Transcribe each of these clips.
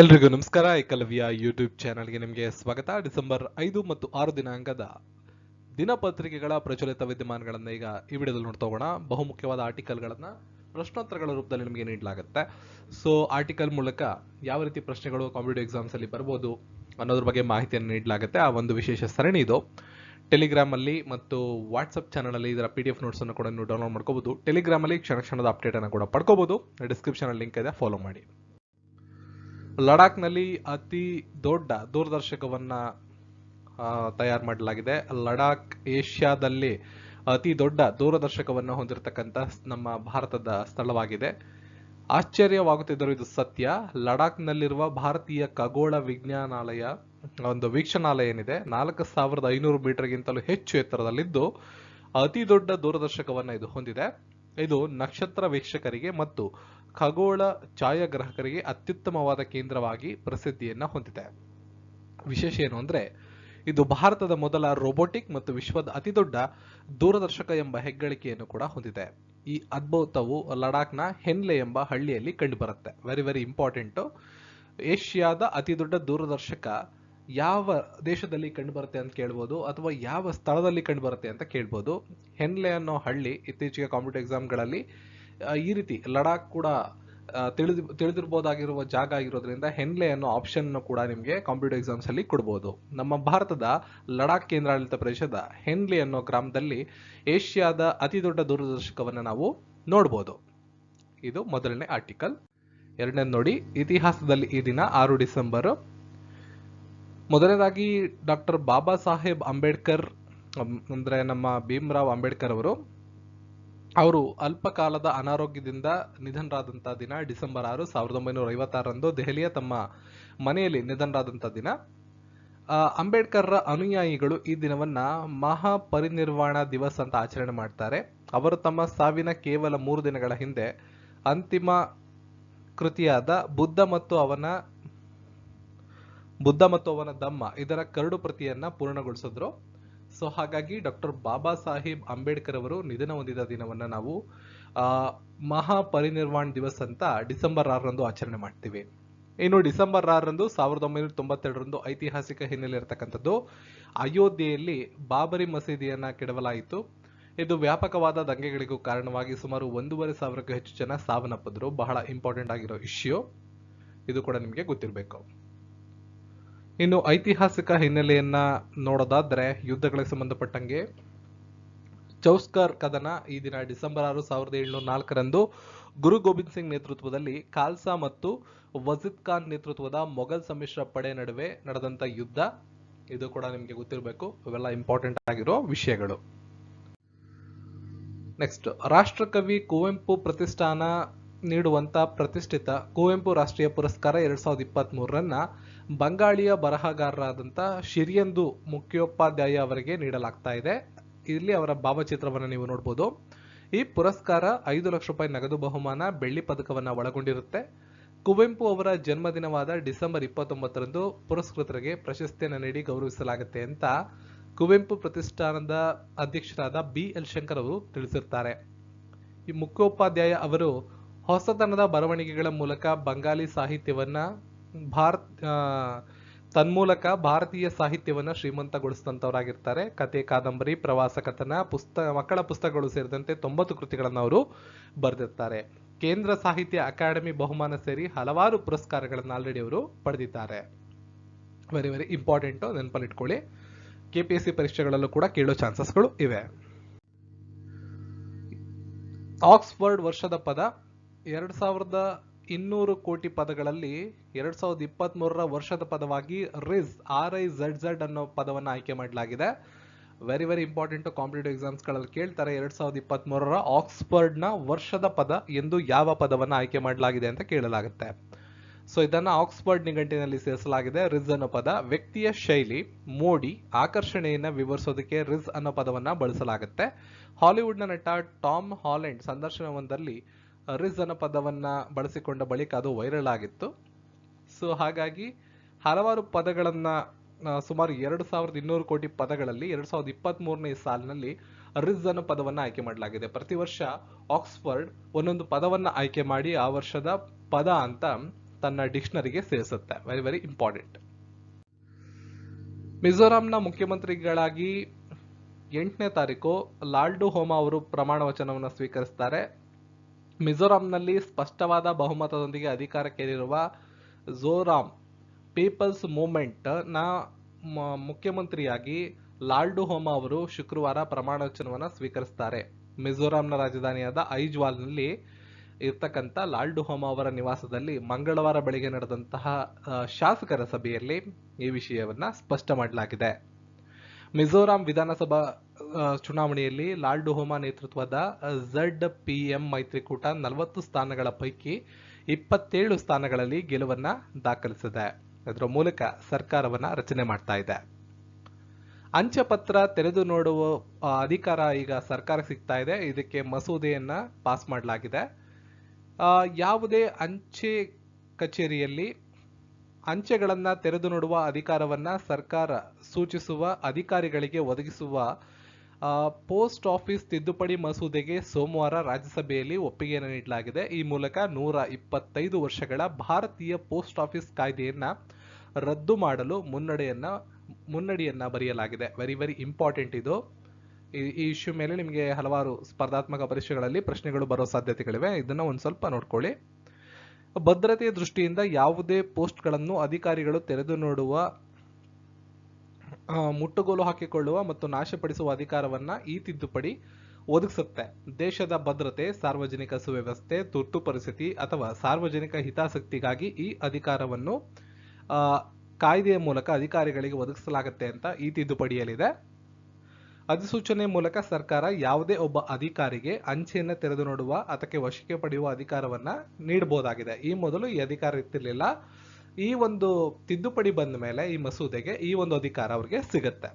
ಎಲ್ರಿಗೂ ನಮಸ್ಕಾರ. ಏಕಲವ್ಯ ಯೂಟ್ಯೂಬ್ ಚಾನಲ್ಗೆ ನಿಮಗೆ ಸ್ವಾಗತ. ಡಿಸೆಂಬರ್ ಐದು ಮತ್ತು ಆರು ದಿನಾಂಕದ ದಿನಪತ್ರಿಕೆಗಳ ಪ್ರಚಲಿತ ವಿದ್ಯಮಾನಗಳನ್ನು ಈಗ ಈ ವಿಡಿಯೋದಲ್ಲಿ ನೋಡ್ತಾ ಹೋಗೋಣ. ಬಹುಮುಖ್ಯವಾದ ಆರ್ಟಿಕಲ್ಗಳನ್ನು ಪ್ರಶ್ನೋತ್ತರಗಳ ರೂಪದಲ್ಲಿ ನಿಮಗೆ ನೀಡಲಾಗುತ್ತೆ. ಸೊ ಆರ್ಟಿಕಲ್ ಮೂಲಕ ಯಾವ ರೀತಿ ಪ್ರಶ್ನೆಗಳು ಕಾಂಪಿಟೇಟಿವ್ ಎಕ್ಸಾಮ್ಸಲ್ಲಿ ಬರ್ಬೋದು ಅನ್ನೋದ್ರ ಬಗ್ಗೆ ಮಾಹಿತಿಯನ್ನು ನೀಡಲಾಗುತ್ತೆ. ಆ ಒಂದು ವಿಶೇಷ ಸರಣಿ ಇದು. ಟೆಲಿಗ್ರಾಮಲ್ಲಿ ಮತ್ತು ವಾಟ್ಸಪ್ ಚಾನಲಲ್ಲಿ ಇದರ ಪಿ ಡಿ ಎಫ್ ನೋಟ್ಸನ್ನು ಕೂಡ ನೀವು ಡೌನ್ಲೋಡ್ ಮಾಡ್ಕೋಬಹುದು ಟೆಲಿಗ್ರಾಮಲ್ಲಿ ಕ್ಷಣ ಕ್ಷಣದ ಅಪ್ಡೇಟನ್ನು ಕೂಡ ಪಡ್ಕೋಬಹುದು ಡಿಸ್ಕ್ರಿಪ್ಷನಲ್ಲಿ ಲಿಂಕ್ ಇದೆ. ಫಾಲೋ ಮಾಡಿ. ಲಡಾಖ್ನಲ್ಲಿ ಅತಿ ದೊಡ್ಡ ದೂರದರ್ಶಕವನ್ನ ತಯಾರು ಮಾಡಲಾಗಿದೆ. ಲಡಾಖ್ ಏಷ್ಯಾದಲ್ಲಿ ಅತಿ ದೊಡ್ಡ ದೂರದರ್ಶಕವನ್ನು ಹೊಂದಿರತಕ್ಕಂತ ನಮ್ಮ ಭಾರತದ ಸ್ಥಳವಾಗಿದೆ. ಆಶ್ಚರ್ಯವಾಗುತ್ತಿದ್ದರೂ ಇದು ಸತ್ಯ. ಲಡಾಖ್ನಲ್ಲಿರುವ ಭಾರತೀಯ ಖಗೋಳ ವಿಜ್ಞಾನಾಲಯ, ಒಂದು ವೀಕ್ಷಣಾಲಯ ಏನಿದೆ, ನಾಲ್ಕು ಸಾವಿರದ ಐನೂರು ಮೀಟರ್ಗಿಂತಲೂ ಹೆಚ್ಚು ಎತ್ತರದಲ್ಲಿದ್ದು, ಅತಿ ದೊಡ್ಡ ದೂರದರ್ಶಕವನ್ನ ಇದು ಹೊಂದಿದೆ. ಇದು ನಕ್ಷತ್ರ ವೀಕ್ಷಕರಿಗೆ ಮತ್ತು ಖಗೋಳ ಛಾಯಾಗ್ರಾಹಕರಿಗೆ ಅತ್ಯುತ್ತಮವಾದ ಕೇಂದ್ರವಾಗಿ ಪ್ರಸಿದ್ಧಿಯನ್ನ ಹೊಂದಿದೆ. ವಿಶೇಷ ಏನು ಅಂದ್ರೆ, ಇದು ಭಾರತದ ಮೊದಲ ರೋಬೋಟಿಕ್ ಮತ್ತು ವಿಶ್ವದ ಅತಿದೊಡ್ಡ ದೂರದರ್ಶಕ ಎಂಬ ಹೆಗ್ಗಳಿಕೆಯನ್ನು ಕೂಡ ಹೊಂದಿದೆ. ಈ ಅದ್ಭುತವು ಲಡಾಖ್ನ ಹೆನ್ಲೆ ಎಂಬ ಹಳ್ಳಿಯಲ್ಲಿ ಕಂಡುಬರುತ್ತೆ. ವೆರಿ ವೆರಿ ಇಂಪಾರ್ಟೆಂಟ್ ಏಷ್ಯಾದ ಅತಿ ದೊಡ್ಡ ದೂರದರ್ಶಕ ಯಾವ ದೇಶದಲ್ಲಿ ಕಂಡುಬರುತ್ತೆ ಅಂತ ಕೇಳ್ಬೋದು, ಅಥವಾ ಯಾವ ಸ್ಥಳದಲ್ಲಿ ಕಂಡುಬರುತ್ತೆ ಅಂತ ಕೇಳ್ಬೋದು. ಹೆನ್ಲೆ ಅನ್ನೋ ಹಳ್ಳಿ ಇತ್ತೀಚೆಗೆ ಕಾಂಪಿಟೇಟಿವ್ ಎಕ್ಸಾಮ್ಗಳಲ್ಲಿ ಈ ರೀತಿ ಲಡಾಖ್ ಕೂಡ ತಿಳಿದ ತಿಳಿದು, ತಿಳಿದಿರ್ಬೋದಾಗಿರುವ ಜಾಗ ಆಗಿರೋದ್ರಿಂದ ಹೆನ್ಲೆ ಅನ್ನೋ ಆಪ್ಷನ್ ಕೂಡ ನಿಮಗೆ ಕಾಂಪಿಟೇಟಿವ್ ಎಕ್ಸಾಮ್ಸ್ ಅಲ್ಲಿ ಕೊಡ್ಬೋದು. ನಮ್ಮ ಭಾರತದ ಲಡಾಖ್ ಕೇಂದ್ರಾಡಳಿತ ಪ್ರದೇಶದ ಹೆನ್ಲೆ ಅನ್ನೋ ಗ್ರಾಮದಲ್ಲಿ ಏಷ್ಯಾದ ಅತಿ ದೊಡ್ಡ ದೂರದರ್ಶಕವನ್ನು ನಾವು ನೋಡ್ಬೋದು. ಇದು ಮೊದಲನೇ ಆರ್ಟಿಕಲ್ ಎರಡನೇದು ನೋಡಿ, ಇತಿಹಾಸದಲ್ಲಿ ಈ ದಿನ ಆರು ಡಿಸೆಂಬರ್. ಮೊದಲನೇದಾಗಿ ಡಾಕ್ಟರ್ ಬಾಬಾ ಸಾಹೇಬ್ ಅಂಬೇಡ್ಕರ್ ಅಂದ್ರೆ ನಮ್ಮ ಭೀಮ್ರಾವ್ ಅಂಬೇಡ್ಕರ್ ಅವರು ಅವರು ಅಲ್ಪ ಕಾಲದ ಅನಾರೋಗ್ಯದಿಂದ ನಿಧನರಾದಂಥ ದಿನ ಡಿಸೆಂಬರ್ ಆರು ಸಾವಿರದ ಒಂಬೈನೂರ ಐವತ್ತಾರರಂದು ದೆಹಲಿಯ ತಮ್ಮ ಮನೆಯಲ್ಲಿ ನಿಧನರಾದಂಥ ದಿನ. ಅಂಬೇಡ್ಕರ್ರ ಅನುಯಾಯಿಗಳು ಈ ದಿನವನ್ನ ಮಹಾಪರಿನಿರ್ವಾಣ ದಿವಸ್ ಅಂತ ಆಚರಣೆ ಮಾಡ್ತಾರೆ. ಅವರು ತಮ್ಮ ಸಾವಿನ ಕೇವಲ ಮೂರು ದಿನಗಳ ಹಿಂದೆ ಅಂತಿಮ ಕೃತಿಯಾದ ಬುದ್ಧ ಮತ್ತು ಅವನ, ಬುದ್ಧ ಮತ್ತು ಅವನ ದಮ್ಮ ಇದರ ಕರಡು ಪ್ರತಿಯನ್ನ ಪೂರ್ಣಗೊಳಿಸಿದ್ರು. ಸೊ ಹಾಗಾಗಿ ಡಾಕ್ಟರ್ ಬಾಬಾ ಸಾಹೇಬ್ ಅಂಬೇಡ್ಕರ್ ಅವರು ನಿಧನ ಹೊಂದಿದ ದಿನವನ್ನ ನಾವು ಮಹಾಪರಿನಿರ್ವಾಣ ದಿವಸ್ ಅಂತ ಡಿಸೆಂಬರ್ ಆರರಂದು ಆಚರಣೆ ಮಾಡ್ತೀವಿ. ಇನ್ನು ಡಿಸೆಂಬರ್ ಆರರಂದು ಸಾವಿರದ ಒಂಬೈನೂರ ತೊಂಬತ್ತೆರಡರಂದು ಐತಿಹಾಸಿಕ ಹಿನ್ನೆಲೆ ಇರತಕ್ಕಂಥದ್ದು ಅಯೋಧ್ಯೆಯಲ್ಲಿ ಬಾಬರಿ ಮಸೀದಿಯನ್ನ ಕೆಡವಲಾಯಿತು. ಇದು ವ್ಯಾಪಕವಾದ ದಂಗೆಗಳಿಗೂ ಕಾರಣವಾಗಿ ಸುಮಾರು ಒಂದೂವರೆ ಸಾವಿರಕ್ಕೂ ಹೆಚ್ಚು ಜನ ಸಾವನ್ನಪ್ಪಿದ್ರು. ಬಹಳ ಇಂಪಾರ್ಟೆಂಟ್ ಆಗಿರೋ ಇಶ್ಯೂ ಇದು ಕೂಡ ನಿಮಗೆ ಗೊತ್ತಿರಬೇಕು. ಇನ್ನು ಐತಿಹಾಸಿಕ ಹಿನ್ನೆಲೆಯನ್ನ ನೋಡೋದಾದ್ರೆ ಯುದ್ಧಗಳಿಗೆ ಸಂಬಂಧಪಟ್ಟಂಗೆ ಚೌಸ್ಕರ್ ಕದನ ಈ ದಿನ ಡಿಸೆಂಬರ್ ಆರು ಸಾವಿರದ ಏಳ್ನೂರ ನಾಲ್ಕರಂದು ಗುರು ಗೋವಿಂದ್ ಸಿಂಗ್ ನೇತೃತ್ವದಲ್ಲಿ ಖಾಲ್ಸಾ ಮತ್ತು ವಜಿದ್ ಖಾನ್ ನೇತೃತ್ವದ ಮೊಘಲ್ ಸಮ್ಮಿಶ್ರ ಪಡೆ ನಡುವೆ ನಡೆದಂತ ಯುದ್ಧ. ಇದು ಕೂಡ ನಿಮಗೆ ಗೊತ್ತಿರಬೇಕು. ಇವೆಲ್ಲ ಇಂಪಾರ್ಟೆಂಟ್ ಆಗಿರೋ ವಿಷಯಗಳು. ನೆಕ್ಸ್ಟ್ ರಾಷ್ಟ್ರಕವಿ ಕುವೆಂಪು ಪ್ರತಿಷ್ಠಾನ ನೀಡುವಂತ ಪ್ರತಿಷ್ಠಿತ ಕುವೆಂಪು ರಾಷ್ಟ್ರೀಯ ಪುರಸ್ಕಾರ ಎರಡ್ ಸಾವಿರದ ಇಪ್ಪತ್ತ್ ಮೂರರನ್ನ ಬಂಗಾಳಿಯ ಬರಹಗಾರರಾದಂಥ ಶಿರಿಯಂದು ಮುಖ್ಯೋಪಾಧ್ಯಾಯ ಅವರಿಗೆ ನೀಡಲಾಗ್ತಾ ಇದೆ. ಇಲ್ಲಿ ಅವರ ಭಾವಚಿತ್ರವನ್ನು ನೀವು ನೋಡ್ಬೋದು. ಈ ಪುರಸ್ಕಾರ ಐದು ಲಕ್ಷ ರೂಪಾಯಿ ನಗದು ಬಹುಮಾನ ಬೆಳ್ಳಿ ಪದಕವನ್ನು ಒಳಗೊಂಡಿರುತ್ತೆ. ಕುವೆಂಪು ಅವರ ಜನ್ಮದಿನವಾದ ಡಿಸೆಂಬರ್ ಇಪ್ಪತ್ತೊಂಬತ್ತರಂದು ಪುರಸ್ಕೃತರಿಗೆ ಪ್ರಶಸ್ತಿಯನ್ನು ನೀಡಿ ಗೌರವಿಸಲಾಗುತ್ತೆ ಅಂತ ಕುವೆಂಪು ಪ್ರತಿಷ್ಠಾನದ ಅಧ್ಯಕ್ಷರಾದ ಬಿ ಎಲ್ ಶಂಕರ್ ಅವರು ತಿಳಿಸಿರ್ತಾರೆ. ಈ ಮುಖ್ಯೋಪಾಧ್ಯಾಯ ಅವರು ಹೊಸತನದ ಬರವಣಿಗೆಗಳ ಮೂಲಕ ಬಂಗಾಲಿ ಸಾಹಿತ್ಯವನ್ನ ಭಾರತ್ ತನ್ಮೂಲಕ ಭಾರತೀಯ ಸಾಹಿತ್ಯವನ್ನ ಶ್ರೀಮಂತಗೊಳಿಸಿದಂಥವರಾಗಿರ್ತಾರೆ. ಕತೆ, ಕಾದಂಬರಿ, ಪ್ರವಾಸ ಕಥನ ಪುಸ್ತಕ ಮಕ್ಕಳ ಪುಸ್ತಕಗಳು ಸೇರಿದಂತೆ ತೊಂಬತ್ತು ಕೃತಿಗಳನ್ನು ಅವರು ಬರೆದಿರ್ತಾರೆ. ಕೇಂದ್ರ ಸಾಹಿತ್ಯ ಅಕಾಡೆಮಿ ಬಹುಮಾನ ಸೇರಿ ಹಲವಾರು ಪುರಸ್ಕಾರಗಳನ್ನು ಆಲ್ರೆಡಿ ಅವರು ಪಡೆದಿದ್ದಾರೆ. ವೆರಿ ವೆರಿ ಇಂಪಾರ್ಟೆಂಟ್ ನೆನಪಲ್ಲಿಟ್ಕೊಳ್ಳಿ ಕೆ ಪಿ ಎಸ್ ಸಿ ಪರೀಕ್ಷೆಗಳಲ್ಲೂ ಕೂಡ ಕೇಳೋ ಚಾನ್ಸಸ್ಗಳು ಇವೆ. ಆಕ್ಸ್ಫರ್ಡ್ ವರ್ಷದ ಪದ, ಎರಡ್ ಸಾವಿರದ ಇನ್ನೂರು ಕೋಟಿ ಪದಗಳಲ್ಲಿ ಎರಡ್ ಸಾವಿರದ ಇಪ್ಪತ್ತ್ ಮೂರರ ವರ್ಷದ ಪದವಾಗಿ rizz R I Z Z ಅನ್ನೋ ಪದವನ್ನು ಆಯ್ಕೆ ಮಾಡಲಾಗಿದೆ. ವೆರಿ ವೆರಿ ಇಂಪಾರ್ಟೆಂಟ್ ಕಾಂಪಿಟೇಟಿವ್ ಎಕ್ಸಾಮ್ಸ್ಗಳಲ್ಲಿ ಕೇಳ್ತಾರೆ ಎರಡ್ ಸಾವಿರದ ಇಪ್ಪತ್ತ್ ಮೂರರ ಆಕ್ಸ್ಫರ್ಡ್ನ ವರ್ಷದ ಪದ ಎಂದು ಯಾವ ಪದವನ್ನು ಆಯ್ಕೆ ಮಾಡಲಾಗಿದೆ ಅಂತ ಕೇಳಲಾಗುತ್ತೆ. ಸೊ ಇದನ್ನ ಆಕ್ಸ್ಫರ್ಡ್ ನಿಘಂಟಿನಲ್ಲಿ ಸೇರಿಸಲಾಗಿದೆ ರಿಸ್ ಅನ್ನೋ ಪದ. ವ್ಯಕ್ತಿಯ ಶೈಲಿ, ಮೋಡಿ, ಆಕರ್ಷಣೆಯನ್ನು ವಿವರಿಸೋದಕ್ಕೆ ರಿಸ್ ಅನ್ನೋ ಪದವನ್ನು ಬಳಸಲಾಗುತ್ತೆ. ಹಾಲಿವುಡ್ನ ನಟ ಟಾಮ್ ಹಾಲೆಂಡ್ ಸಂದರ್ಶನವೊಂದರಲ್ಲಿ ರಿಸ್ ಅನ್ನೋ ಪದವನ್ನ ಬಳಸಿಕೊಂಡ ಬಳಿಕ ಅದು ವೈರಲ್ ಆಗಿತ್ತು. ಸೊ ಹಾಗಾಗಿ ಹಲವಾರು ಪದಗಳನ್ನ ಸುಮಾರು ಎರಡು ಸಾವಿರದ ಇನ್ನೂರು ಕೋಟಿ ಪದಗಳಲ್ಲಿ, ಎರಡು ಸಾವಿರದ ಇಪ್ಪತ್ತ್ ಮೂರನೇ ಸಾಲಿನಲ್ಲಿ ರಿಸ್ ಪದವನ್ನು ಆಯ್ಕೆ ಮಾಡಲಾಗಿದೆ. ಪ್ರತಿ ವರ್ಷ ಆಕ್ಸ್ಫರ್ಡ್ ಒಂದೊಂದು ಪದವನ್ನು ಆಯ್ಕೆ ಮಾಡಿ ಆ ವರ್ಷದ ಪದ ಅಂತ ತನ್ನ ಡಿಕ್ಷನರಿಗೆ ಸೇರಿಸುತ್ತೆ. ವೆರಿ ವೆರಿ ಇಂಪಾರ್ಟೆಂಟ್ ಮಿಜೋರಾಂನ ಮುಖ್ಯಮಂತ್ರಿಗಳಾಗಿ ಎಂಟನೇ ತಾರೀಕು ಲಾಲ್ಡು ಹೋಮಾ ಅವರು ಪ್ರಮಾಣ ವಚನವನ್ನು ಸ್ವೀಕರಿಸ್ತಾರೆ. ಮಿಜೋರಾಂನಲ್ಲಿ ಸ್ಪಷ್ಟವಾದ ಬಹುಮತದೊಂದಿಗೆ ಅಧಿಕಾರಕ್ಕೇರಿರುವ ಝೋರಾಮ್ ಪೀಪಲ್ಸ್ ಮೂವ್ಮೆಂಟ್ನ ಮುಖ್ಯಮಂತ್ರಿಯಾಗಿ ಲಾಲ್ಡು ಹೋಮಾ ಅವರು ಶುಕ್ರವಾರ ಪ್ರಮಾಣ ವಚನವನ್ನು ಸ್ವೀಕರಿಸ್ತಾರೆ. ಮಿಜೋರಾಂನ ರಾಜಧಾನಿಯಾದ ಐಜ್ವಾಲ್ನಲ್ಲಿ ಇರ್ತಕ್ಕಂಥ ಲಾಲ್ಡು ಹೋಮಾ ಅವರ ನಿವಾಸದಲ್ಲಿ ಮಂಗಳವಾರ ಬೆಳಗ್ಗೆ ನಡೆದಂತಹ ಶಾಸಕರ ಸಭೆಯಲ್ಲಿ ಈ ವಿಷಯವನ್ನ ಸ್ಪಷ್ಟ ಮಾಡಲಾಗಿದೆ. ಮಿಜೋರಾಂ ವಿಧಾನಸಭಾ ಚುನಾವಣೆಯಲ್ಲಿ ಲಾಲ್ಡು ಹೋಮಾ ನೇತೃತ್ವದ ಝಡ್ ಪಿ ಮೈತ್ರಿಕೂಟ ನಲವತ್ತು ಸ್ಥಾನಗಳ ಪೈಕಿ ಇಪ್ಪತ್ತೇಳು ಸ್ಥಾನಗಳಲ್ಲಿ ಗೆಲುವನ್ನ ದಾಖಲಿಸಿದೆ. ಅದರ ಮೂಲಕ ಸರ್ಕಾರವನ್ನ ರಚನೆ ಮಾಡ್ತಾ ಇದೆ. ಅಂಚೆ ಪತ್ರ ತೆರೆದು ನೋಡುವ ಅಧಿಕಾರ ಈಗ ಸರ್ಕಾರಕ್ಕೆ ಸಿಗ್ತಾ ಇದೆ. ಇದಕ್ಕೆ ಮಸೂದೆಯನ್ನ ಪಾಸ್ ಮಾಡಲಾಗಿದೆ. ಯಾವುದೇ ಅಂಚೆ ಕಚೇರಿಯಲ್ಲಿ ಅಂಚೆಗಳನ್ನ ತೆರೆದು ನೋಡುವ ಅಧಿಕಾರವನ್ನ ಸರ್ಕಾರ ಸೂಚಿಸುವ, ಅಧಿಕಾರಿಗಳಿಗೆ ಒದಗಿಸುವ ಪೋಸ್ಟ್ ಆಫೀಸ್ ತಿದ್ದುಪಡಿ ಮಸೂದೆಗೆ ಸೋಮವಾರ ರಾಜ್ಯಸಭೆಯಲ್ಲಿ ಒಪ್ಪಿಗೆಯನ್ನು ನೀಡಲಾಗಿದೆ. ಈ ಮೂಲಕ ನೂರ ಇಪ್ಪತ್ತೈದು ವರ್ಷಗಳ ಭಾರತೀಯ ಪೋಸ್ಟ್ ಆಫೀಸ್ ಕಾಯ್ದೆಯನ್ನ ರದ್ದು ಮಾಡಲು ಮುನ್ನಡೆಯನ್ನ, ಮುನ್ನಡಿಯನ್ನ ಬರೆಯಲಾಗಿದೆ. ವೆರಿ ವೆರಿ ಇಂಪಾರ್ಟೆಂಟ್ ಇದು. ಈ- ಇಶ್ಯೂ ಮೇಲೆ ನಿಮಗೆ ಹಲವಾರು ಸ್ಪರ್ಧಾತ್ಮಕ ಪರೀಕ್ಷೆಗಳಲ್ಲಿ ಪ್ರಶ್ನೆಗಳು ಬರೋ ಸಾಧ್ಯತೆಗಳಿವೆ. ಇದನ್ನ ಒಂದು ಸ್ವಲ್ಪ ನೋಡ್ಕೊಳ್ಳಿ. ಭದ್ರತೆಯ ದೃಷ್ಟಿಯಿಂದ ಯಾವುದೇ ಪೋಸ್ಟ್ಗಳನ್ನು ಅಧಿಕಾರಿಗಳು ತೆರೆದು ನೋಡುವ ಮುಟ್ಟುಗೋಲು ಹಾಕಿಕೊಳ್ಳುವ ಮತ್ತು ನಾಶಪಡಿಸುವ ಅಧಿಕಾರವನ್ನ ಈ ತಿದ್ದುಪಡಿ ಒದಗಿಸುತ್ತೆ. ದೇಶದ ಭದ್ರತೆ, ಸಾರ್ವಜನಿಕ ಸುವ್ಯವಸ್ಥೆ, ತುರ್ತು ಪರಿಸ್ಥಿತಿ ಅಥವಾ ಸಾರ್ವಜನಿಕ ಹಿತಾಸಕ್ತಿಗಾಗಿ ಈ ಅಧಿಕಾರವನ್ನು ಕಾಯ್ದೆಯ ಮೂಲಕ ಅಧಿಕಾರಿಗಳಿಗೆ ಒದಗಿಸಲಾಗುತ್ತೆ ಅಂತ ಈ ತಿದ್ದುಪಡಿಯಲ್ಲಿದೆ. ಅಧಿಸೂಚನೆ ಮೂಲಕ ಸರ್ಕಾರ ಯಾವುದೇ ಒಬ್ಬ ಅಧಿಕಾರಿಗೆ ಅಂಚೆಯನ್ನು ತೆರೆದು ನೋಡುವ, ಅದಕ್ಕೆ ವಶಕ್ಕೆ ಪಡೆಯುವ ಅಧಿಕಾರವನ್ನ ನೀಡಬಹುದಾಗಿದೆ. ಈ ಮೊದಲು ಈ ಅಧಿಕಾರ ಇರ್ತಿರ್ಲಿಲ್ಲ. ಈ ಒಂದು ತಿದ್ದುಪಡಿ ಬಂದ ಮೇಲೆ ಈ ಮಸೂದೆಗೆ ಈ ಒಂದು ಅಧಿಕಾರ ಅವ್ರಿಗೆ ಸಿಗುತ್ತೆ.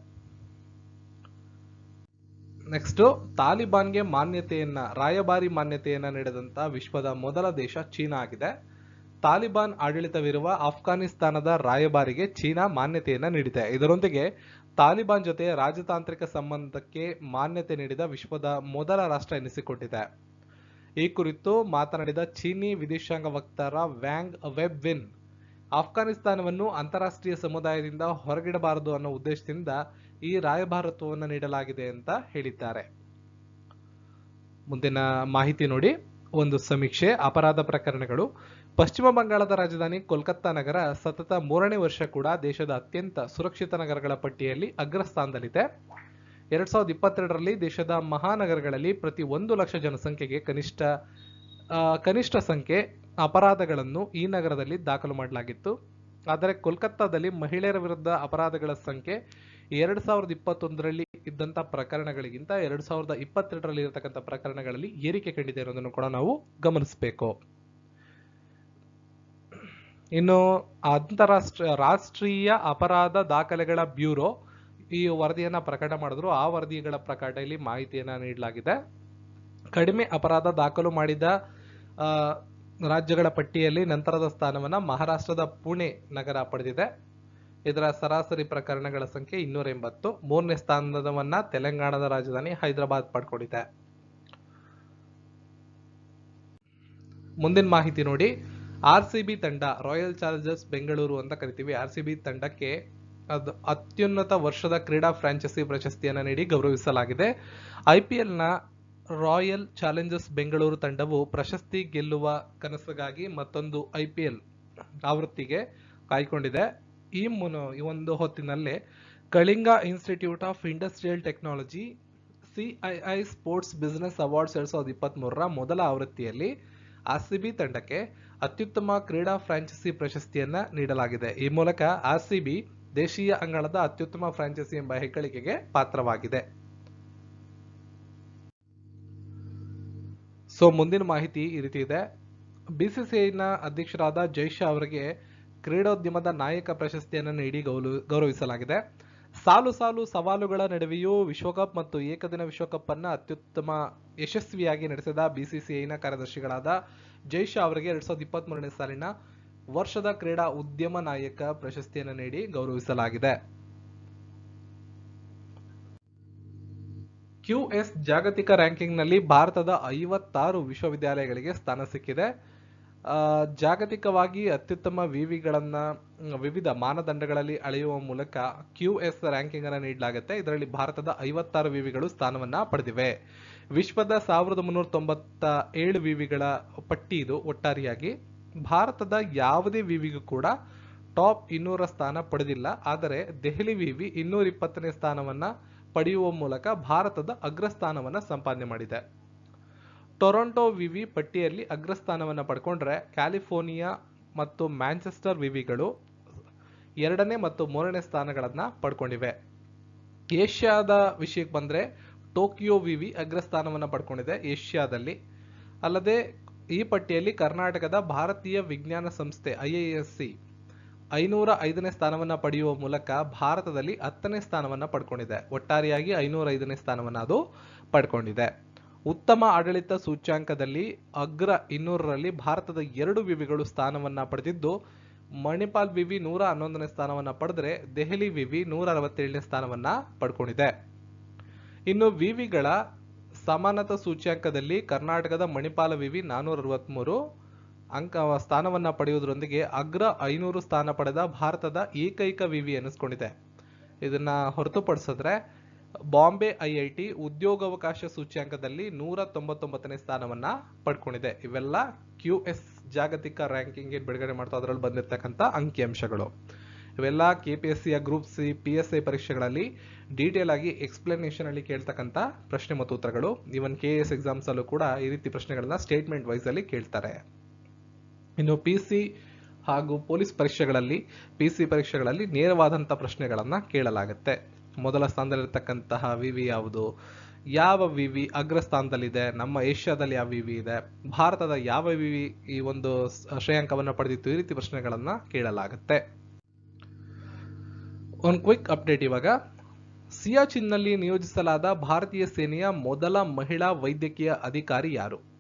ನೆಕ್ಸ್ಟ್ ತಾಲಿಬಾನ್ಗೆ ಮಾನ್ಯತೆಯನ್ನ, ರಾಯಭಾರಿ ಮಾನ್ಯತೆಯನ್ನ ನೀಡಿದಂತ ವಿಶ್ವದ ಮೊದಲ ದೇಶ ಚೀನಾ ಆಗಿದೆ. ತಾಲಿಬಾನ್ ಆಡಳಿತವಿರುವ ಆಫ್ಘಾನಿಸ್ತಾನದ ರಾಯಭಾರಿಗೆ ಚೀನಾ ಮಾನ್ಯತೆಯನ್ನ ನೀಡಿದೆ. ಇದರೊಂದಿಗೆ ತಾಲಿಬಾನ್ ಜೊತೆ ರಾಜತಾಂತ್ರಿಕ ಸಂಬಂಧಕ್ಕೆ ಮಾನ್ಯತೆ ನೀಡಿದ ವಿಶ್ವದ ಮೊದಲ ರಾಷ್ಟ್ರ ಎನಿಸಿಕೊಂಡಿದೆ. ಈ ಕುರಿತು ಮಾತನಾಡಿದ ಚೀನಿ ವಿದೇಶಾಂಗ ವಕ್ತಾರ ವ್ಯಾಂಗ್ ವೆಬ್ವಿನ್ ಅಫ್ಘಾನಿಸ್ತಾನವನ್ನು ಅಂತಾರಾಷ್ಟ್ರೀಯ ಸಮುದಾಯದಿಂದ ಹೊರಗಿಡಬಾರದು ಅನ್ನೋ ಉದ್ದೇಶದಿಂದ ಈ ರಾಯಭಾರತ್ವವನ್ನು ನೀಡಲಾಗಿದೆ ಅಂತ ಹೇಳಿದ್ದಾರೆ. ಮುಂದಿನ ಮಾಹಿತಿ ನೋಡಿ. ಒಂದು ಸಮೀಕ್ಷೆ. ಅಪರಾಧ ಪ್ರಕರಣಗಳು. ಪಶ್ಚಿಮ ಬಂಗಾಳದ ರಾಜಧಾನಿ ಕೋಲ್ಕತ್ತಾ ನಗರ ಸತತ ಮೂರನೇ ವರ್ಷ ಕೂಡ ದೇಶದ ಅತ್ಯಂತ ಸುರಕ್ಷಿತ ನಗರಗಳ ಪಟ್ಟಿಯಲ್ಲಿ ಅಗ್ರಸ್ಥಾನದಲ್ಲಿದೆ. ಎರಡ್ ಸಾವಿರದ ಇಪ್ಪತ್ತೆರಡರಲ್ಲಿ ದೇಶದ ಮಹಾನಗರಗಳಲ್ಲಿ ಪ್ರತಿ ಒಂದು ಲಕ್ಷ ಜನಸಂಖ್ಯೆಗೆ ಕನಿಷ್ಠ ಕನಿಷ್ಠ ಸಂಖ್ಯೆ ಅಪರಾಧಗಳನ್ನು ಈ ನಗರದಲ್ಲಿ ದಾಖಲು ಮಾಡಲಾಗಿತ್ತು. ಆದರೆ ಕೋಲ್ಕತ್ತಾದಲ್ಲಿ ಮಹಿಳೆಯರ ವಿರುದ್ಧ ಅಪರಾಧಗಳ ಸಂಖ್ಯೆ ಎರಡ್ ಸಾವಿರದ ಇಪ್ಪತ್ತೊಂದರಲ್ಲಿ ಇದ್ದಂತ ಪ್ರಕರಣಗಳಿಗಿಂತ ಎರಡ್ ಸಾವಿರದ ಇಪ್ಪತ್ತೆರಡರಲ್ಲಿ ಇರತಕ್ಕಂಥ ಪ್ರಕರಣಗಳಲ್ಲಿ ಏರಿಕೆ ಕಂಡಿದೆ ಅನ್ನೋದನ್ನು ಕೂಡ ನಾವು ಗಮನಿಸಬೇಕು. ಇನ್ನು ಅಂತಾರಾಷ್ಟ್ರೀಯ, ರಾಷ್ಟ್ರೀಯ ಅಪರಾಧ ದಾಖಲೆಗಳ ಬ್ಯೂರೋ ಈ ವರದಿಯನ್ನ ಪ್ರಕಟ ಮಾಡಿದ್ರು. ಆ ವರದಿಗಳ ಪ್ರಕಾರ ಇಲ್ಲಿ ಮಾಹಿತಿಯನ್ನ ನೀಡಲಾಗಿದೆ. ಕಡಿಮೆ ಅಪರಾಧ ದಾಖಲು ಮಾಡಿದ ರಾಜ್ಯಗಳ ಪಟ್ಟಿಯಲ್ಲಿ ನಂತರದ ಸ್ಥಾನವನ್ನ ಮಹಾರಾಷ್ಟ್ರದ ಪುಣೆ ನಗರ ಪಡೆದಿದೆ. ಇದರ ಸರಾಸರಿ ಪ್ರಕರಣಗಳ ಸಂಖ್ಯೆ ಇನ್ನೂರ ಎಂಬತ್ತು ಮೂರನೇ ಸ್ಥಾನದವನ್ನ ತೆಲಂಗಾಣದ ರಾಜಧಾನಿ ಹೈದರಾಬಾದ್ ಪಡ್ಕೊಂಡಿದೆ. ಮುಂದಿನ ಮಾಹಿತಿ ನೋಡಿ. ಆರ್ ಸಿ ತಂಡ, ರಾಯಲ್ ಚಾಲೆಂಜರ್ಸ್ ಬೆಂಗಳೂರು ಅಂತ ಕರಿತೀವಿ. ಆರ್ ಸಿ ತಂಡಕ್ಕೆ ಅದು ಅತ್ಯುನ್ನತ ವರ್ಷದ ಕ್ರೀಡಾ ಫ್ರಾಂಚೈಸಿ ಪ್ರಶಸ್ತಿಯನ್ನು ನೀಡಿ ಗೌರವಿಸಲಾಗಿದೆ. I P royal challengers Bengaluru ತಂಡವು ಪ್ರಶಸ್ತಿ ಗೆಲ್ಲುವ ಕನಸಿಗಾಗಿ ಮತ್ತೊಂದು ಐ ಪಿ ಎಲ್ ಆವೃತ್ತಿಗೆ ಕಾಯ್ಕೊಂಡಿದೆ. ಈ ಮುನ, ಈ ಒಂದು ಹೊತ್ತಿನಲ್ಲೇ Kalinga institute of industrial technology CII sports business awards ಎರಡ್ ಸಾವಿರದ ಇಪ್ಪತ್ತ್ ಮೂರರ ಮೊದಲ ಆವೃತ್ತಿಯಲ್ಲಿ ಆರ್ಸಿಬಿ ತಂಡಕ್ಕೆ ಅತ್ಯುತ್ತಮ ಕ್ರೀಡಾ ಫ್ರಾಂಚೈಸಿ ಪ್ರಶಸ್ತಿಯನ್ನು ನೀಡಲಾಗಿದೆ. ಈ ಮೂಲಕ ಆರ್ಸಿಬಿ ದೇಶೀಯ ಅಂಗಳದ ಅತ್ಯುತ್ತಮ ಫ್ರಾಂಚೈಸಿ ಎಂಬ ಹೆಗ್ಗಳಿಕೆಗೆ ಪಾತ್ರವಾಗಿದೆ. ಸೊ ಮುಂದಿನ ಮಾಹಿತಿ ಈ ರೀತಿ ಇದೆ. ಬಿಸಿಸಿಐನ ಅಧ್ಯಕ್ಷರಾದ ಜೈಶಾ ಅವರಿಗೆ ಕ್ರೀಡೋದ್ಯಮದ ನಾಯಕ ಪ್ರಶಸ್ತಿಯನ್ನು ನೀಡಿ ಗೌಲು, ಗೌರವಿಸಲಾಗಿದೆ. ಸಾಲು ಸಾಲು ಸವಾಲುಗಳ ನಡುವೆಯೂ ವಿಶ್ವಕಪ್ ಮತ್ತು ಏಕದಿನ ವಿಶ್ವಕಪ್ ಅನ್ನ ಅತ್ಯುತ್ತಮ ಯಶಸ್ವಿಯಾಗಿ ನಡೆಸಿದ ಬಿಸಿಸಿಐನ ಕಾರ್ಯದರ್ಶಿಗಳಾದ ಜೈಶಾ ಅವರಿಗೆ ಎರಡ್ ಸಾವಿರದ ಇಪ್ಪತ್ತ್ ಮೂರನೇ ಸಾಲಿನ ವರ್ಷದ ಕ್ರೀಡಾ ಉದ್ಯಮ ನಾಯಕ ಪ್ರಶಸ್ತಿಯನ್ನು ನೀಡಿ ಗೌರವಿಸಲಾಗಿದೆ. ಕ್ಯೂಎಸ್ ಜಾಗತಿಕ ರ್ಯಾಂಕಿಂಗ್ನಲ್ಲಿ ಭಾರತದ ಐವತ್ತಾರು ವಿಶ್ವವಿದ್ಯಾಲಯಗಳಿಗೆ ಸ್ಥಾನ ಸಿಕ್ಕಿದೆ. ಜಾಗತಿಕವಾಗಿ ಅತ್ಯುತ್ತಮ ವಿವಿಗಳನ್ನು, ವಿವಿಧ ಮಾನದಂಡಗಳಲ್ಲಿ ಅಳೆಯುವ ಮೂಲಕ ಕ್ಯೂ ಎಸ್ ರ್ಯಾಂಕಿಂಗ್ ಅನ್ನು ನೀಡಲಾಗುತ್ತೆ. ಇದರಲ್ಲಿ ಭಾರತದ ಐವತ್ತಾರು ವಿವಿಗಳು ಸ್ಥಾನವನ್ನು ಪಡೆದಿವೆ. ವಿಶ್ವದ ಸಾವಿರದ ಮುನ್ನೂರ ತೊಂಬತ್ತ ಏಳು ವಿವಿಗಳ ಪಟ್ಟಿ ಇದು ಒಟ್ಟಾರೆಯಾಗಿ. ಭಾರತದ ಯಾವುದೇ ವಿವಿಗೂ ಕೂಡ ಟಾಪ್ ಇನ್ನೂರ ಸ್ಥಾನ ಪಡೆದಿಲ್ಲ. ಆದರೆ ದೆಹಲಿ ವಿವಿ ಇನ್ನೂರ ಇಪ್ಪತ್ತನೇ ಸ್ಥಾನವನ್ನ ಪಡೆಯುವ ಮೂಲಕ ಭಾರತದ ಅಗ್ರಸ್ಥಾನವನ್ನು ಸಂಪಾದನೆ ಮಾಡಿದೆ. ಟೊರೊಂಟೊ ವಿವಿ ಪಟ್ಟಿಯಲ್ಲಿ ಅಗ್ರಸ್ಥಾನವನ್ನು ಪಡ್ಕೊಂಡ್ರೆ ಕ್ಯಾಲಿಫೋರ್ನಿಯಾ ಮತ್ತು ಮ್ಯಾಂಚೆಸ್ಟರ್ ವಿವಿಗಳು ಎರಡನೇ ಮತ್ತು ಮೂರನೇ ಸ್ಥಾನಗಳನ್ನು ಪಡ್ಕೊಂಡಿವೆ. ಏಷ್ಯಾದ ವಿಷಯಕ್ಕೆ ಬಂದರೆ ಟೋಕಿಯೋ ವಿವಿ ಅಗ್ರಸ್ಥಾನವನ್ನು ಪಡ್ಕೊಂಡಿದೆ ಏಷ್ಯಾದಲ್ಲಿ. ಅಲ್ಲದೆ ಈ ಪಟ್ಟಿಯಲ್ಲಿ ಕರ್ನಾಟಕದ ಭಾರತೀಯ ವಿಜ್ಞಾನ ಸಂಸ್ಥೆ ಐಐಎಸ್ಸಿ ಐನೂರ ಐದನೇ ಸ್ಥಾನವನ್ನ ಪಡೆಯುವ ಮೂಲಕ ಭಾರತದಲ್ಲಿ ಹತ್ತನೇ ಸ್ಥಾನವನ್ನ ಪಡ್ಕೊಂಡಿದೆ. ಒಟ್ಟಾರೆಯಾಗಿ ಐನೂರ ಐದನೇ ಸ್ಥಾನವನ್ನ ಅದು ಪಡ್ಕೊಂಡಿದೆ. ಉತ್ತಮ ಆಡಳಿತ ಸೂಚ್ಯಾಂಕದಲ್ಲಿ ಅಗ್ರ ಇನ್ನೂರರಲ್ಲಿ ಭಾರತದ ಎರಡು ವಿವಿಗಳು ಸ್ಥಾನವನ್ನ ಪಡೆದಿದ್ದು, ಮಣಿಪಾಲ್ ವಿವಿ ನೂರ ಹನ್ನೊಂದನೇ ಸ್ಥಾನವನ್ನ ಪಡೆದರೆ ದೆಹಲಿ ವಿವಿ ನೂರ ಅರವತ್ತೇಳನೇ ಸ್ಥಾನವನ್ನ ಪಡ್ಕೊಂಡಿದೆ. ಇನ್ನು ವಿವಿಗಳ ಸಮಾನತಾ ಸೂಚ್ಯಾಂಕದಲ್ಲಿ ಕರ್ನಾಟಕದ ಮಣಿಪಾಲ ವಿವಿ ನಾನೂರ ಅರವತ್ಮೂರು ಅಂಕ ಸ್ಥಾನವನ್ನ ಪಡೆಯುವುದರೊಂದಿಗೆ ಅಗ್ರ ಐನೂರು ಸ್ಥಾನ ಪಡೆದ ಭಾರತದ ಏಕೈಕ ವಿವಿ ಎನಿಸ್ಕೊಂಡಿದೆ. ಇದನ್ನ ಹೊರತುಪಡಿಸಿದ್ರೆ ಬಾಂಬೆ ಐಐಟಿ ಉದ್ಯೋಗಾವಕಾಶ ಸೂಚ್ಯಾಂಕದಲ್ಲಿ ನೂರ ತೊಂಬತ್ತೊಂಬತ್ತನೇ ಸ್ಥಾನವನ್ನ ಪಡ್ಕೊಂಡಿದೆ. ಇವೆಲ್ಲ ಕ್ಯೂ ಎಸ್ ಜಾಗತಿಕ ರ್ಯಾಂಕಿಂಗ್ ಬಿಡುಗಡೆ ಮಾಡ್ತಾ ಅದರಲ್ಲಿ ಬಂದಿರತಕ್ಕಂಥ ಅಂಕಿಅಂಶಗಳು. ಇವೆಲ್ಲ ಕೆ ಪಿ ಎಸ್ ಸಿಯ group C, P S I ಪರೀಕ್ಷೆಗಳಲ್ಲಿ ಡೀಟೇಲ್ ಆಗಿ ಎಕ್ಸ್ಪ್ಲನೇಷನ್ ಅಲ್ಲಿ ಕೇಳ್ತಕ್ಕಂಥ ಪ್ರಶ್ನೆ ಮತ್ತು ಉತ್ತರಗಳು. ಇವನ್ ಕೆ ಎಸ್ ಎಕ್ಸಾಮ್ಸ್ ಅಲ್ಲೂ ಕೂಡ ಈ ರೀತಿ ಪ್ರಶ್ನೆಗಳನ್ನ ಸ್ಟೇಟ್ಮೆಂಟ್ ವೈಸ್ ಅಲ್ಲಿ ಕೇಳ್ತಾರೆ. ಇನ್ನು ಪಿ ಸಿ ಹಾಗೂ ಪೊಲೀಸ್ ಪರೀಕ್ಷೆಗಳಲ್ಲಿ ಪಿ ಸಿ ಪರೀಕ್ಷೆಗಳಲ್ಲಿ ನೇರವಾದಂಥ ಪ್ರಶ್ನೆಗಳನ್ನು ಕೇಳಲಾಗುತ್ತೆ. ಮೊದಲ ಸ್ಥಾನದಲ್ಲಿರ್ತಕ್ಕಂತಹ ವಿವಿ ಯಾವುದು? ಯಾವ ವಿವಿ ಅಗ್ರ ಸ್ಥಾನದಲ್ಲಿದೆ ನಮ್ಮ ಏಷ್ಯಾದಲ್ಲಿ ಯಾವ ವಿವಿ ಇದೆ? ಭಾರತದ ಯಾವ ವಿವಿ ಈ ಒಂದು ಶ್ರೇಯಾಂಕವನ್ನು ಪಡೆದಿತ್ತು? ಈ ರೀತಿ ಪ್ರಶ್ನೆಗಳನ್ನು ಕೇಳಲಾಗುತ್ತೆ. ಒಂದು ಕ್ವಿಕ್ ಅಪ್ಡೇಟ್ ಇವಾಗ. ಸಿಯಾಚಿನ್ನಲ್ಲಿ ನಿಯೋಜಿಸಲಾದ ಭಾರತೀಯ ಸೇನೆಯ ಮೊದಲ ಮಹಿಳಾ ವೈದ್ಯಕೀಯ ಅಧಿಕಾರಿ ಯಾರು?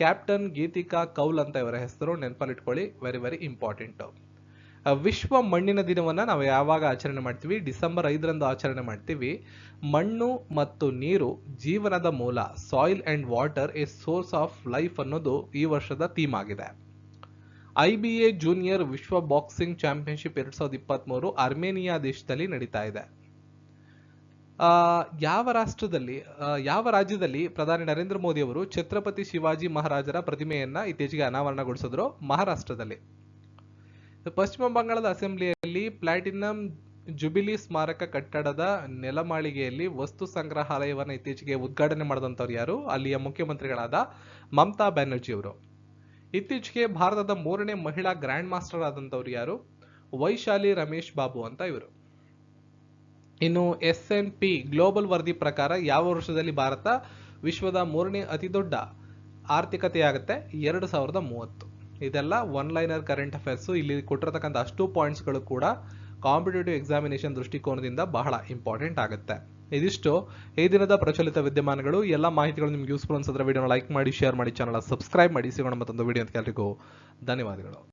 ಕ್ಯಾಪ್ಟನ್ ಗೀತಿಕಾ ಕೌಲ್ ಅಂತ ಇವರ ಹೆಸರು, ನೆನಪಲ್ಲಿಟ್ಕೊಳ್ಳಿ ವೆರಿ ವೆರಿ ಇಂಪಾರ್ಟೆಂಟ್ ವಿಶ್ವ ಮಣ್ಣಿನ ದಿನವನ್ನ ನಾವು ಯಾವಾಗ ಆಚರಣೆ ಮಾಡ್ತೀವಿ? ಡಿಸೆಂಬರ್ ಐದರಂದು ಆಚರಣೆ ಮಾಡ್ತೀವಿ. ಮಣ್ಣು ಮತ್ತು ನೀರು ಜೀವನದ ಮೂಲ. Soil and water a source of life ಅನ್ನೋದು ಈ ವರ್ಷದ ಥೀಮ್ ಆಗಿದೆ. ಐ ಬಿ ಎ ಜೂನಿಯರ್ ವಿಶ್ವ ಬಾಕ್ಸಿಂಗ್ ಚಾಂಪಿಯನ್ಶಿಪ್ ಎರಡ್ ಸಾವಿರದ ಇಪ್ಪತ್ಮೂರು ಅರ್ಮೇನಿಯಾ ದೇಶದಲ್ಲಿ ನಡೀತಾ ಇದೆ. ಯಾವ ರಾಷ್ಟ್ರದಲ್ಲಿ ಯಾವ ರಾಜ್ಯದಲ್ಲಿ ಪ್ರಧಾನಿ ನರೇಂದ್ರ ಮೋದಿ ಅವರು ಛತ್ರಪತಿ ಶಿವಾಜಿ ಮಹಾರಾಜರ ಪ್ರತಿಮೆಯನ್ನ ಇತ್ತೀಚೆಗೆ ಅನಾವರಣಗೊಳಿಸಿದ್ರು? ಮಹಾರಾಷ್ಟ್ರದಲ್ಲಿ. ಪಶ್ಚಿಮ ಬಂಗಾಳದ ಅಸೆಂಬ್ಲಿಯಲ್ಲಿ ಪ್ಲಾಟಿನಂ ಜುಬಿಲಿ ಸ್ಮಾರಕ ಕಟ್ಟಡದ ನೆಲಮಾಳಿಗೆಯಲ್ಲಿ ವಸ್ತು ಸಂಗ್ರಹಾಲಯವನ್ನು ಇತ್ತೀಚೆಗೆ ಉದ್ಘಾಟನೆ ಮಾಡಿದಂಥವ್ರು ಯಾರು? ಅಲ್ಲಿಯ ಮುಖ್ಯಮಂತ್ರಿಗಳಾದ ಮಮತಾ ಬ್ಯಾನರ್ಜಿ ಅವರು. ಇತ್ತೀಚೆಗೆ ಭಾರತದ ಮೂರನೇ ಮಹಿಳಾ ಗ್ರ್ಯಾಂಡ್ ಮಾಸ್ಟರ್ ಆದಂಥವ್ರು ಯಾರು? ವೈಶಾಲಿ ರಮೇಶ್ ಬಾಬು ಅಂತ ಇವರು. ಇನ್ನು ಎಸ್ ಎನ್ ಪಿ ಗ್ಲೋಬಲ್ ವರದಿ ಪ್ರಕಾರ ಯಾವ ವರ್ಷದಲ್ಲಿ ಭಾರತ ವಿಶ್ವದ ಮೂರನೇ ಅತಿ ದೊಡ್ಡ ಆರ್ಥಿಕತೆಯಾಗುತ್ತೆ? ಎರಡು ಸಾವಿರದ ಮೂವತ್ತು. ಇದೆಲ್ಲ ಒನ್ ಲೈನರ್ ಕರೆಂಟ್ ಅಫೇರ್ಸ್ ಇಲ್ಲಿ ಕೊಟ್ಟಿರತಕ್ಕಂಥ ಅಷ್ಟು ಪಾಯಿಂಟ್ಸ್ಗಳು ಕೂಡ ಕಾಂಪಿಟೇಟಿವ್ ಎಕ್ಸಾಮಿನೇಷನ್ ದೃಷ್ಟಿಕೋನದಿಂದ ಬಹಳ ಇಂಪಾರ್ಟೆಂಟ್ ಆಗುತ್ತೆ. ಇದಿಷ್ಟು. ಈ ದಿನದ ಪ್ರಚಲಿತ ವಿದ್ಯಮಾನಗಳು, ಎಲ್ಲ ಮಾಹಿತಿಗಳು ನಿಮ್ಗೆ ಯೂಸ್ಫುಲ್ ಅನ್ಸಿದ್ರೆ ವಿಡಿಯೋನ ಲೈಕ್ ಮಾಡಿ ಶೇರ್ ಮಾಡಿ ಚಾನಲ್ ಸಬ್ಸ್ಕ್ರೈಬ್ ಮಾಡಿ. ಸಿಗೋಣ ಮತ್ತೊಂದು ವಿಡಿಯೋ ಅಂತ ಎಲ್ಲರಿಗೂ ಧನ್ಯವಾದಗಳು.